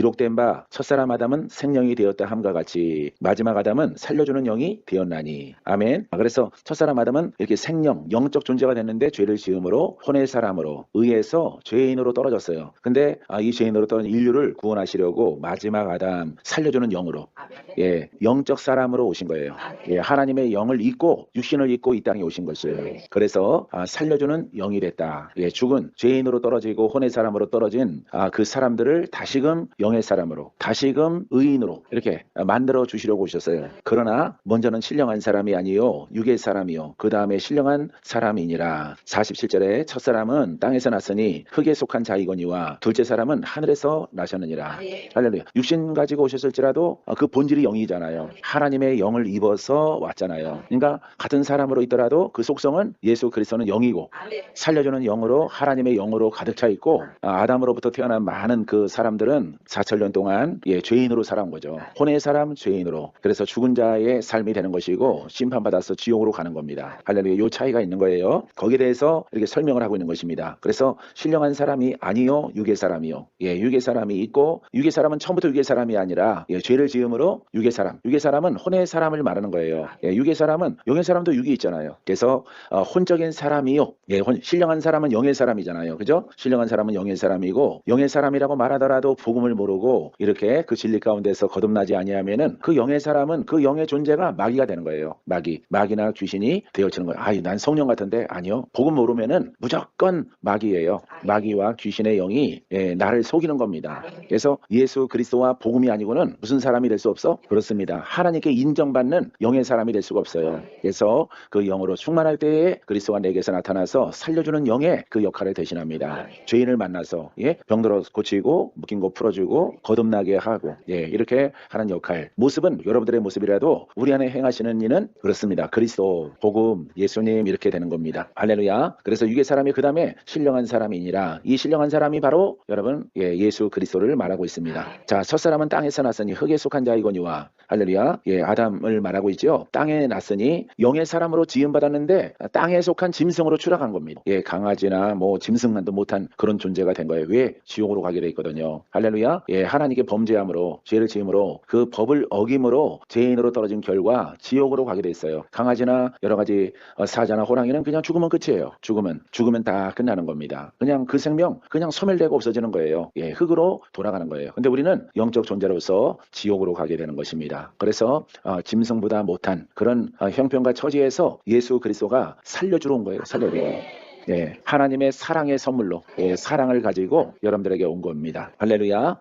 기록된 바 첫사람 아담은 생명이 되었다 함과 같이 마지막 아담은 살려주는 영이 되었나니 아멘. 아, 그래서 첫사람 아담은 이렇게 생명, 영적 존재가 됐는데 죄를 지음으로 혼의 사람으로 의해서 죄인으로 떨어졌어요. 근데 아, 이 죄인으로 떨어진 인류를 구원하시려고 마지막 아담 살려주는 영으로 예, 영적 사람으로 오신 거예요. 예, 하나님의 영을 잊고 육신을 잊고 이 땅에 오신 것이에요. 그래서 아, 살려주는 영이 됐다. 예, 죽은 죄인으로 떨어지고 혼의 사람으로 떨어진 아, 그 사람들을 다시금 영의 사람으로, 다시금 의인으로 이렇게 만들어 주시려고 오셨어요. 그러나 먼저는 신령한 사람이 아니요 육의 사람이요 그 다음에 신령한 사람이니라. 47절에 첫 사람은 땅에서 났으니 흙에 속한 자이거니와 둘째 사람은 하늘에서 나셨느니라. 할렐루야. 육신 가지고 오셨을지라도 어, 그 본질이 영이잖아요. 하나님의 영을 입어서 왔잖아요. 그러니까 같은 사람으로 있더라도 그 속성은 예수 그리스도는 영이고 살려주는 영으로 하나님의 영으로 가득 차 있고 아, 아담으로부터 태어난 많은 그 사람들은 4천년 동안 예, 죄인으로 살아온 거죠. 혼의 사람 죄인으로. 그래서 죽은 자의 삶이 되는 것이고 심판받아서 지옥으로 가는 겁니다. 할렐루야. 요 차이가 있는 거예요. 거기에 대해서 이렇게 설명을 하고 있는 것입니다. 그래서 신령한 사람이 아니요 육의 사람이요. 예, 육의 사람이 있고 육의 사람은 처음부터 육의 사람이 아니라 예, 죄를 지음으로 육의 사람. 육의 사람은 혼의 사람을 말하는 거예요. 예, 육의 사람은 영의 사람도 육이 있잖아요. 그래서 어, 혼적인 사람이요. 예, 혼, 신령한 사람은 영의 사람이잖아요. 그죠? 신령한 사람은 영의 사람이고 영의 사람이라고 말하더라도 복음을 모르고 이렇게 그 진리 가운데서 거듭나지 아니하면은 그 영의 사람은 그 영의 존재가 마귀가 되는 거예요. 마귀, 마귀나 귀신이 되어지는 거예요. 아, 난 성령 같은데 아니요. 복음 모르면은 무조건 마귀예요. 마귀와 귀신의 영이 예, 나를 속이는 겁니다. 그래서 예수 그리스도와 복음이 아니고는 무슨 사람이 될 수 없어? 그렇습니다. 하나님께 인정받는 영의 사람이 될 수가 없어요. 그래서 그 영으로 충만할 때에 그리스도가 내게서 나타나서 살려주는 영의 그 역할을 대신합니다. 죄인을 만나서 예, 병들어 고치고 묶인 거 풀어주고 거듭나게 하고 예, 이렇게 하는 역할. 모습은 여러분들의 모습이라도 우리 안에 행하시는 이는 그렇습니다. 그리스도, 복음, 예수님 이렇게 되는 겁니다. 할렐루야. 그래서 육의 사람이 그 다음에 신령한 사람이니라. 이 신령한 사람이 바로 여러분 예, 예수 그리스도를 말하고 있습니다. 자, 첫 사람은 땅에서 났으니 흙에 속한 자이거니와 할렐루야. 예, 아담을 말하고 있죠. 땅에 났으니 영의 사람으로 지음 받았는데 땅에 속한 짐승으로 추락한 겁니다. 예, 강아지나 뭐 짐승만도 못한 그런 존재가 된 거예요. 왜 지옥으로 가게 돼 있거든요. 할렐루야. 예, 하나님께 범죄함으로 죄를 지음으로 그 법을 어김으로 죄인으로 떨어진 결과 지옥으로 가게 돼 있어요. 강아지나 여러 가지 어, 사자나 호랑이는 그냥 죽으면 끝이에요. 죽으면 죽으면 다 끝나는 겁니다. 그냥 그 생명 그냥 소멸되고 없어지는 거예요. 예, 흙으로 돌아가는 거예요. 근데 우리는 영적 존재로서 지옥으로 가게 되는 것입니다. 그래서 어, 짐승보다 못한 그런 어, 형편과 처지에서 예수 그리스도가 살려주러 온 거예요. 살려주러. 예, 하나님의 사랑의 선물로 예, 사랑을 가지고 여러분들에게 온 겁니다. 할렐루야.